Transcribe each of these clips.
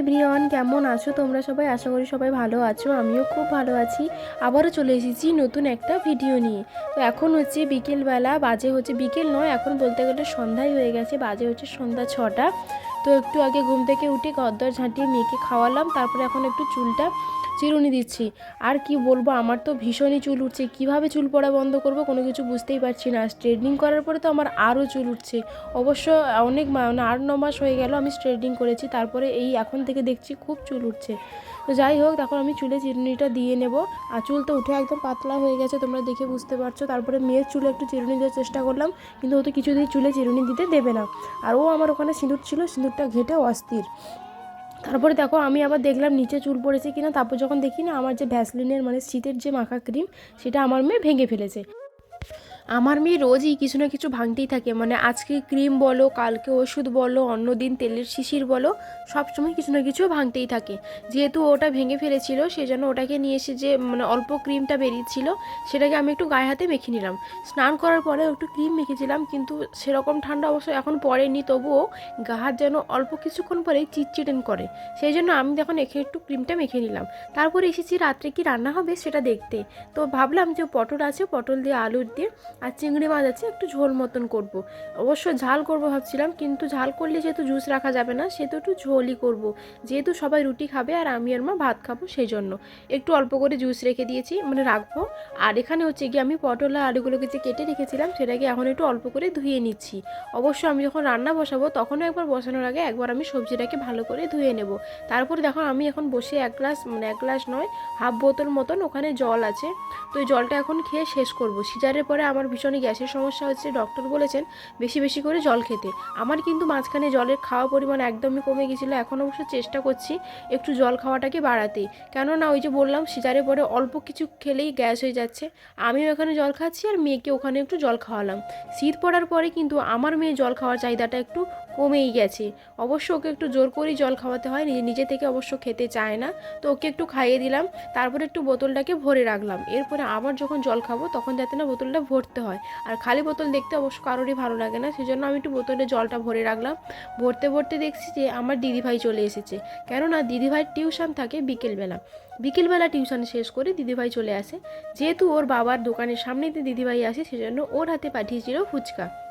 Everyone, কেমন আছো? তোমরা সবাই? আশা করি সবাই ভালো আছো। আমিও খুব ভালো আছি। আবারও চলে এসেছি নতুন একটা ভিডিও নিয়ে। তো এখন হচ্ছে বিকেলবেলা, বাজে হচ্ছে বিকেল নয়, এখন বলতে গেলে সন্ধ্যায় হয়ে গেছে, বাজে হচ্ছে সন্ধ্যা ছটা। তো একটু আগে ঘুম থেকে উঠে গদ্দর ঝাঁটিয়ে মেয়েকে খাওয়ালাম, তারপরে এখন একটু চুলটা চিরুনি দিচ্ছি। আর কি বলব, আমার তো ভীষণই চুল উঠছে। কীভাবে চুল পড়া বন্ধ করব কোনো কিছু বুঝতেই পারছি না। স্ট্রেটনিং করার পরে তো আমার আরও চুল উঠছে। অবশ্য অনেক মানে আট, ন মাস হয়ে গেল আমি স্ট্রেটনিং করেছি, তারপরে এই এখন থেকে দেখছি খুব চুল উঠছে। তো যাই হোক তখন আমি চুলে চিরুনিটা দিয়ে নেব। আর চুল তো উঠে একদম পাতলা হয়ে গেছে, তোমরা দেখে বুঝতে পারছ। তারপরে মেয়ের চুলে একটু চিরুনি দেওয়ার চেষ্টা করলাম, কিন্তু ও তো কিছুতেই চুলে চিরুনি দিতে দেবে না। আর ও আমার ওখানে সিঁদুর ছিল, সিঁদুরটা ঘেটে অস্থির। তারপরে দেখো, আমি আবার দেখলাম নিচে চুল পড়েছে কিনা, তারপর যখন দেখি না, আমার যে ভ্যাসলিনের মানে শীতের যে মাখা ক্রিম, সেটা আমার মেয়ে ভেঙে ফেলেছে। আমার মেয়ে রোজই কিছু না কিছু ভাঙতেই থাকে। মানে আজকে ক্রিম বলো, কালকে ওষুধ বলো, অন্যদিন তেলের শিশির বলো, সবসময় কিছু না কিছু ভাঙতেই থাকে। যেহেতু ওটা ভেঙে ফেলেছিল, সেজন্য ওটাকে নিয়ে এসে যে মানে অল্প ক্রিমটা বেরিয়েছিল, সেটাকে আমি একটু গায়ে হাতে মেখে নিলাম। স্নান করার পরে একটু ক্রিম মেখেছিলাম, কিন্তু সেরকম ঠান্ডা অবশ্য এখন পড়েনি, তবুও গা হাত যেন অল্প কিছুক্ষণ পরেই চিটচিটেন করে। সেই জন্য আমি তখন এখানে একটু ক্রিমটা মেখে নিলাম। তারপরে এসেছি রাত্রে কি রান্না হবে সেটা দেখতে। তো ভাবলাম যে পটল আছে, পটল দিয়ে আলুর দিয়ে আর চিংড়ি মাছ আছে, একটু ঝোল মতন করব। অবশ্য ঝাল করব ভাবছিলাম, কিন্তু ঝাল করলে যেহেতু জুস রাখা যাবে না, সেহেতু একটু ঝোলই করব। যেহেতু সবাই রুটি খাবে আর আমি আর মা ভাত খাব সেই জন্য একটু অল্প করে জুস রেখে দিয়েছি মানে রাখব। আর এখানে হচ্ছে গিয়ে আমি পটল আর আলুগুলোকে যে কেটে রেখেছিলাম, সেটাকে এখন একটু অল্প করে ধুয়ে নিচ্ছি। অবশ্য আমি যখন রান্না বসাবো, তখনও একবার বসানোর আগে একবার আমি সবজিটাকে ভালো করে ধুয়ে নেব। তারপরে দেখো আমি এখন বসে এক গ্লাস মানে এক গ্লাস নয়, হাফ বোতল মতন ওখানে জল আছে। তো জলটা এখন খেয়ে শেষ করব। সিজারের পরে আমার ভীষণই গ্যাসের সমস্যা হচ্ছে, ডক্টর বলেছেন বেশি বেশি করে জল খেতে। আমার কিন্তু মাঝখানে জলের খাওয়া পরিমাণ একদমই কমে গেছিল, এখন অবশ্য চেষ্টা করছি একটু জল খাওয়াটাকে বাড়াতে। কেননা ওই যে বললাম, সিজারের পরে অল্প কিছু খেলেই গ্যাস হয়ে যাচ্ছে। আমিও এখানে জল খাচ্ছি আর মেয়েকে ওখানে একটু জল খাওয়ালাম। শীত পড়ার পরে কিন্তু আমার মেয়ে জল খাওয়ার চাহিদাটা একটু কমেই গেছে। অবশ্য ওকে একটু জোর করেই জল খাওয়াতে হয়, নিজে নিজে থেকে অবশ্য খেতে চায় না। তো ওকে একটু খাইয়ে দিলাম, তারপরে একটু বোতলটাকে ভরে রাখলাম। এরপরে আবার যখন জল খাব, তখন যাতে না বোতলটা ভরতে হয়। আর খালি বোতল দেখতে অবশ্য কারোরই ভালো লাগে না, সেজন্য আমি একটু বোতলে জলটা ভরে রাখলাম। ভরতে ভরতে দেখছি যে আমার দিদিভাই চলে এসেছে। কেননা দিদিভাইয়ের টিউশন থাকে বিকেলবেলা। বিকেলবেলা টিউশন শেষ করে দিদিভাই চলে আসে। যেহেতু ওর বাবার দোকানের সামনেতে দিদিভাই আসে, সেজন্য ওর হাতে পাঠিয়েছিল ফুচকা।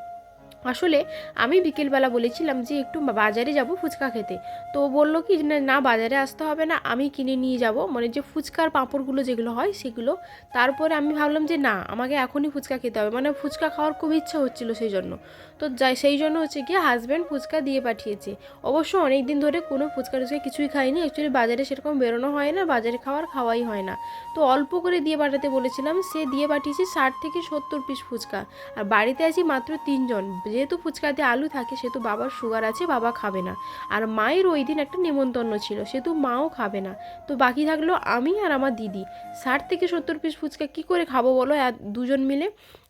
আসলে আমি বিকেলবেলা বলেছিলাম যে একটু বাজারে যাব ফুচকা খেতে। তো বলল কি না বাজারে আসতে হবে না, আমি কিনে নিয়ে যাব। মানে যে ফুচকার পাঁপড়গুলো যেগুলো হয় সেগুলো। তারপরে আমি ভাবলাম যে, না, আমাকে এখনই ফুচকা খেতে হবে। মানে ফুচকা খাওয়ার খুব ইচ্ছা হচ্ছিল সেই জন্য তো যাই সেই জন্য হচ্ছে কি হাজব্যান্ড ফুচকা দিয়ে পাঠিয়েছে। অবশ্য অনেক দিন ধরে কোনো ফুচকা টুচকা কিছুই খাইনি। অ্যাকচুয়ালি বাজারে সেরকম বেরোনো হয় না, বাজারে খাওয়ার খাওয়াই হয় না। তো অল্প করে দিয়ে পাঠাতে বলেছিলাম, সে দিয়ে পাঠিয়েছে ষাট থেকে সত্তর পিস ফুচকা। আর বাড়িতে আছি মাত্র তিনজন। যেহেতু ফুচকাতে আলু থাকে, সেহেতু বাবার সুগার আছে, বাবা খাবে না। আর মায়ের ওই দিন একটা নেমন্তন্ন ছিল, সেহেতু মাও খাবে না। তো বাকি থাকল আমি আর আমার দিদি। ষাট থেকে সত্তর পিস ফুচকা কী করে খাব বলো? দুজন মিলে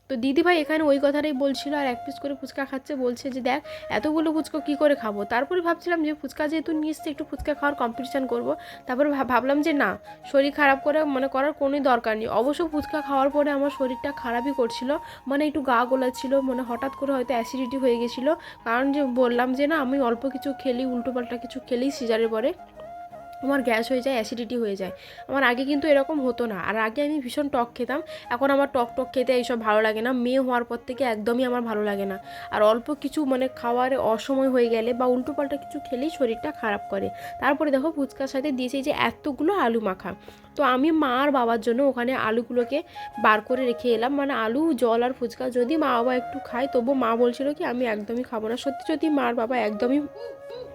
তো দিদিভাই এখানে ওই কথাটাই বলছিল আর এক পিস করে ফুচকা খাচ্ছে, বলছে যে দেখ, এতগুলো ফুচকা কী করে খাব? তারপরে ভাবছিলাম যে ফুচকা যেহেতু নিয়ে এসছে, একটু ফুচকা খাওয়ার কম্পিটিশান করব। তারপরে ভাব- ভাবলাম যে না, শরীর খারাপ করে মানে করার কোনোই দরকার নেই। অবশ্য ফুচকা খাওয়ার পরে আমার শরীরটা খারাপই করছিল মানে একটু গা গোলাচ্ছিল মানে হঠাৎ করে হয়তো অ্যাসিডিটি হয়ে গেছিল। কারণ যে বললাম যে না, আমি অল্প কিছু খেলি, উল্টোপাল্টা কিছু খেলেই সিজারের পরে। আমার গ্যাস হয়ে যায় অ্যাসিডিটি হয়ে যায়। আমার আগে কিন্তু এরকম হতো না। আর আগে আমি ভীষণ টক খেতাম। এখন আমার টক টক খেতে এইসব ভালো লাগে না। মেয়ে হওয়ার পর থেকে একদমই আমার ভালো লাগে না। আর অল্প কিছু মানে খাওয়ার অসময় হয়ে গেলে বা উল্টো উল্টোপাল্টা কিছু খেলেই শরীরটা খারাপ করে। তারপরে দেখো ফুচকার সাথে দিয়েছে যে এতগুলো আলু মাখা। তো আমি মা আর বাবার জন্য ওখানে আলুগুলোকে বার করে রেখে এলাম। মানে আলু, জল আর ফুচকা যদি মা বাবা একটু খায়, তবু মা বলছিল কি, আমি একদমই খাব না। সত্যি সত্যি মা আর বাবা একদমই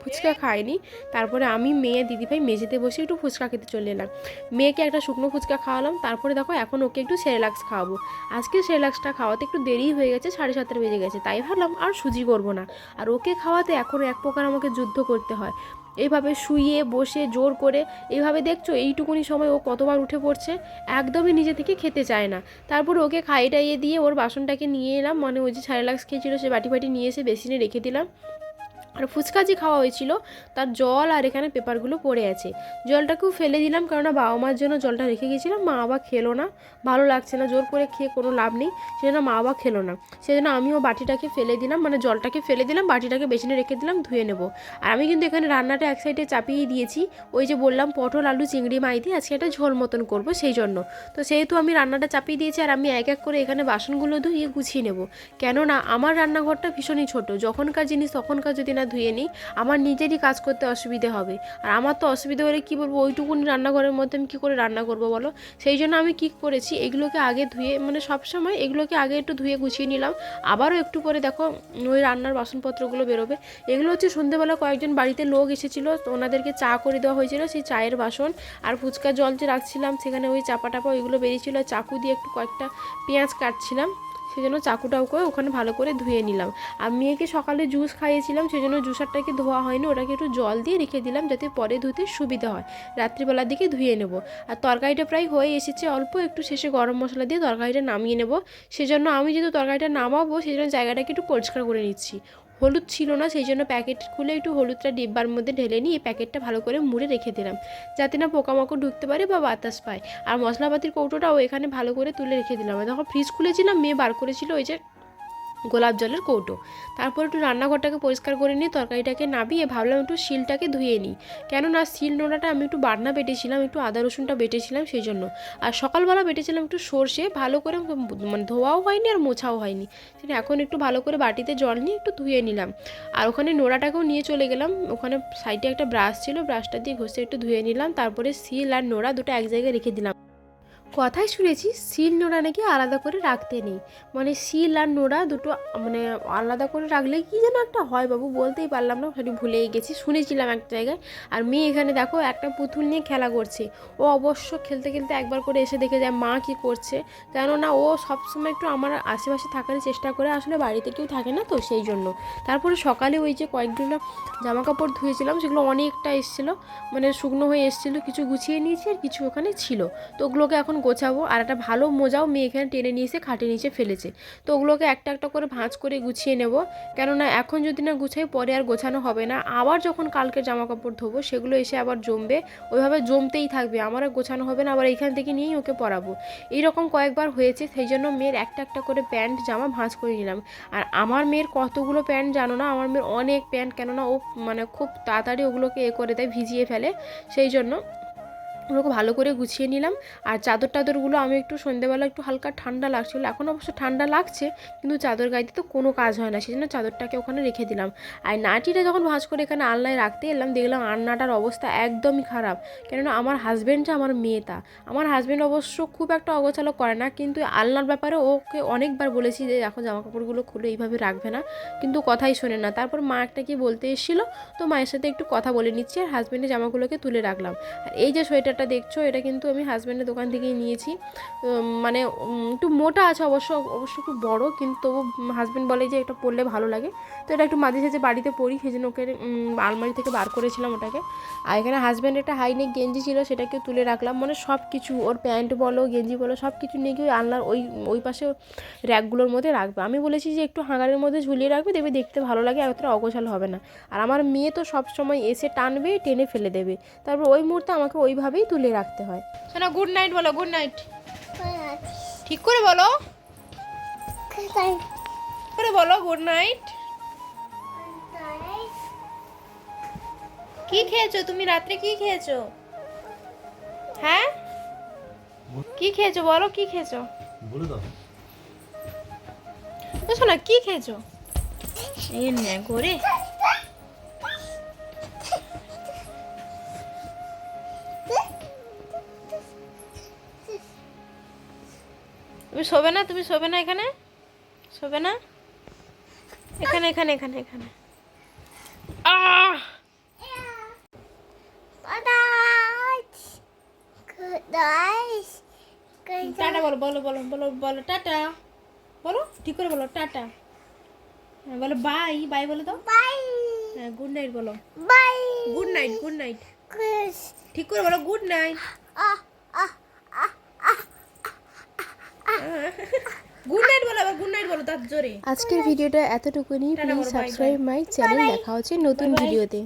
ফুচকা খায়নি তারপরে আমি মেয়ে দিদিভাই মেঝেতে বসে একটু ফুচকা খেতে চলে এলাম। মেয়েকে একটা শুকনো ফুচকা খাওয়ালাম। তারপরে দেখো এখন ওকে একটু সেরেলাক্স খাওয়াবো। আজকে সেরেলাক্সটা খাওয়াতে একটু দেরি হয়ে গেছে, সাড়ে সাতটা বেজে গেছে। তাই ভাবলাম আর সুজি করব না। আর ওকে খাওয়াতে এখন এক প্রকার আমাকে যুদ্ধ করতে হয়। এইভাবে শুয়ে বসে জোর করে এইভাবে দেখছ এইটুকুনি সময় ও কতবার উঠে পড়ছে? একদমই নিজে থেকে খেতে চায় না। তারপর ওকে খাইয়ে টাইয়ে দিয়ে ওর বাসনটাকে নিয়ে এলাম। মানে ওই যে সারেলাক্স খেয়েছিল, সে বাটি বাটি নিয়ে এসে বেসিনে রেখে দিলাম। আর ফুচকা যে খাওয়া হয়েছিল, তার জল আর এখানে পেপারগুলো পড়ে আছে। জলটাকেও ফেলে দিলাম, কেননা বাবা মার জন্য জলটা রেখে গেছিলাম। মা বাবা খেলো না, ভালো লাগছে না, জোর করে খেয়ে কোনো লাভ নেই, সেজন্য মা বাবা খেলো না। সেজন্য আমিও বাটিটাকে ফেলে দিলাম মানে জলটাকে ফেলে দিলাম, বাটিটাকে বেসিনে রেখে দিলাম, ধুয়ে নেব। আর আমি কিন্তু এখানে রান্নাটা এক সাইডে চাপিয়ে দিয়েছি, ওই যে বললাম পটল, আলু, চিংড়ি মাই দিয়ে আজকে একটা ঝোল মতন করব সেই জন্য। তো সেহেতু আমি রান্নাটা চাপিয়ে দিয়েছি, আর আমি এক এক করে এখানে বাসনগুলো ধুয়ে গুছিয়ে নেব। কেননা আমার রান্নাঘরটা ভীষণই ছোট, যখনকার জিনিস তখনকার যদি না ধুয়ে নিই। আমার নিজেরই কাজ করতে অসুবিধে হবে। আর আমার তো অসুবিধে হলে কী বলব, ওইটুকুনি রান্নাঘরের মধ্যে আমি কী করে রান্না করব বলো? সেই জন্য আমি কী করেছি, এগুলোকে আগে ধুয়ে মানে সব সময় এগুলোকে আগে একটু ধুয়ে গুছিয়ে নিলাম। আবারও একটু পরে দেখো, ওই রান্নার বাসনপত্রগুলো বেরোবে। এগুলো হচ্ছে সন্ধ্যেবেলা কয়েকজন বাড়িতে লোক এসেছিল ওনাদেরকে চা করে দেওয়া হয়েছিল সেই চায়ের বাসন। আর ফুচকার জল যে রাখছিলাম, সেখানে ওই চাপা টাপা ওইগুলো বেরিয়েছিল, চাকু দিয়ে একটু কয়েকটা পেঁয়াজ কাটছিলাম। সেজন্য চাকুটাও করে ওখানে ভালো করে ধুয়ে নিলাম। আর মেয়েকে সকালে জুস খাইয়েছিলাম, সেজন্য জুসারটাকে ধোয়া হয়নি, ওটাকে একটু জল দিয়ে রেখে দিলাম যাতে পরে ধুতে সুবিধা হয়। রাত্রিবেলার দিকে ধুয়ে নেব। আর তরকারিটা প্রায় হয়ে এসেছে অল্প, একটু শেষে গরম মশলা দিয়ে তরকারিটা নামিয়ে নেব। সেজন্য আমি যেহেতু তরকারিটা নামাবো সেই জন্য জায়গাটাকে একটু পরিষ্কার করে নিচ্ছি। হলুদ ছিল না, সেই জন্য প্যাকেট খুলে একটু হলুদটা ডিব্বার মধ্যে ঢেলে নিয়ে প্যাকেটটা ভালো করে মুড়ে রেখে দিলাম, যাতে না পোকামাকড় ঢুকতে পারে বা বাতাস পায়। আর মশলাপাতির কৌটোটাও এখানে ভালো করে তুলে রেখে দিলাম। যখন ফ্রিজ খুলেছিলাম, মেয়ে বার করেছিল ওই যে গোলাপ জলের কৌটো। তারপর একটু রান্নাঘরটাকে পরিষ্কার করে নিয়ে তরকারিটাকে নাবিয়ে ভাবলাম একটু শিলটাকে ধুয়ে নিই। কেননা শিল নোড়াটা আমি একটু বাটনা বেটেছিলাম, একটু আদা রসুনটা বেটেছিলাম সেই জন্য। আর সকালবেলা বেটেছিলাম একটু সর্ষে, ভালো করে মানে ধোয়াও হয়নি আর মোছাও হয়নি। সেটা এখন একটু ভালো করে বাটিতে জল নিয়ে একটু ধুয়ে নিলাম। আর ওখানে নোড়াটাকেও নিয়ে চলে গেলাম। ওখানে সাইডে একটা ব্রাশ ছিল, ব্রাশটা দিয়ে ঘষে একটু ধুয়ে নিলাম। তারপরে শিল আর নোড়া দুটো এক জায়গায় রেখে দিলাম। কথাই শুনেছি, শিল নোড়া নাকি আলাদা করে রাখতে নেই। মানে শিল আর নোড়া দুটো মানে আলাদা করে রাখলে কি যেন একটা হয় বাবু, বলতেই পারলাম না সেটি ভুলেই গেছি। শুনেছিলাম এক জায়গায়, আর মেয়ে এখানে দেখো, একটা পুতুল নিয়ে খেলা করছে। ও অবশ্য খেলতে খেলতে একবার করে এসে দেখে যায়, মা কি করছে? কেননা ও সবসময় একটু আমার আশেপাশে থাকার চেষ্টা করে, আসলে বাড়িতে কেউ থাকে না তো সেই জন্য। তারপরে সকালে ওই যে কয়েকগুলো জামা কাপড় ধুয়েছিলাম, সেগুলো অনেকটা এসেছিল মানে শুকনো হয়ে এসেছিল, কিছু গুছিয়ে নিয়েছি আর কিছু ওখানে ছিল। তো ওগুলোকে এখন গোছাবো আর একটা ভালো মোজাও মেয়ে এখানে টেনে নিয়ে এসে খাটে নিচে ফেলেছে। তো ওগুলোকে একটা একটা করে ভাঁজ করে গুছিয়ে নেব। কেননা এখন যদি না গুছাই পরে আর গোছানো হবে না। আবার যখন কালকে জামা কাপড় ধোবো, সেগুলো এসে আবার জমবে। ওইভাবে জমতেই থাকবে। আমার আর গোছানো হবে না, আবার এইখান থেকে নিয়েই ওকে পরাবো। এইরকম কয়েকবার হয়েছে, সেই জন্য মেয়ের একটা একটা করে প্যান্ট, জামা ভাঁজ করে নিলাম। আর আমার মেয়ের কতগুলো প্যান্ট জানো না? আমার মেয়ের অনেক প্যান্ট। কেননা ও মানে খুব তাড়াতাড়ি ওগুলোকে এ করে দেয়, ভিজিয়ে ফেলে। সেই জন্য ওগুলোকে ভালো করে গুছিয়ে নিলাম। আর চাদর টাদরগুলো আমি একটু সন্ধ্যেবেলা একটু হালকা ঠান্ডা লাগছিল। এখন অবশ্য ঠান্ডা লাগছে, কিন্তু চাদর গাইতে তো কোনো কাজ হয় না সেই জন্য চাদরটাকে ওখানে রেখে দিলাম। আর নাটিটা যখন ভাঁজ করে এখানে আলনায় রাখতে এলাম, দেখলাম আলনাটার অবস্থা একদমই খারাপ। কেননা আমার হাজব্যান্ড যে আমার মেয়েটা আমার হাজব্যান্ড অবশ্য খুব একটা অগোছালো করে না, কিন্তু আলনার ব্যাপারে ওকে অনেকবার বলেছি যে এখন জামা কাপড়গুলো খুলে এইভাবে রাখবে না। কিন্তু কথাই শোনে না। তারপর মা একটা কি বলতে এসেছিল, তো মায়ের সাথে একটু কথা বলে নিচ্ছি, আর হাজব্যান্ডের জামাগুলোকে তুলে রাখলাম। আর এই যে সোয়েটারটা দেখছ, এটা কিন্তু আমি হাজব্যান্ডের দোকান থেকেই নিয়েছি। মানে একটু মোটা আছে অবশ্য অবশ্য খুব বড়, কিন্তু তবু হাজব্যান্ড বলে যে এটা পরলে ভালো লাগে। তো এটা একটু মাঝে সাঝে বাড়িতে পরি সেই জন্য ওকে আলমারি থেকে বার করেছিলাম ওটাকে। আর এখানে হাজব্যান্ড একটা হাইনেক গেঞ্জি ছিল সেটাকে তুলে রাখলাম। মানে সব কিছু ওর প্যান্ট বলো, গেঞ্জি বলো সব কিছু নিয়ে গিয়ে আলনার ওই ওই পাশে র্যাকগুলোর মধ্যে রাখবে। আমি বলেছি যে একটু হাঙারের মধ্যে ঝুলিয়ে রাখবে, দেখবে দেখতে ভালো লাগে এতটা অগোছালো হবে না। আর আমার মেয়ে তো সব সময় এসে টানবে, টেনে ফেলে দেবে। তারপর ওই মুহূর্তে আমাকে ওইভাবেই তুলে রাখতে হয়। শোনা গুড নাইট বলো গুড নাইট ঠিক করে বলো। করে বলো গুড নাইট কি খেয়েছো? তুমি রাত্রে কি খেয়েছো? হ্যাঁ? কি খেয়েছো? বলো কি খেয়েছো? বলে দাও। শোনা কি খেয়েছো? এ নে করে তুমি শোবে না? তুমি শোবে না এখানে? শোবে না? এখানে এখানে এখানে এখানে। আহ! টাটা বলো বলো বলো বলো বলো টাটা। বলো ঠিক করে বলো টাটা। হ্যাঁ, বলো বাই বাই বলো তো। হ্যাঁ গুড নাইট বলো। Bye. Good night good night. ঠিক করে বলো গুড নাইট। গুড নাইট বলো আবার গুড নাইট বলো তার জোরে। আজকের ভিডিওটা এতটুকুনি। প্লিজ সাবস্ক্রাইব মাই চ্যানেল দেখা হচ্ছে নতুন ভিডিওতে।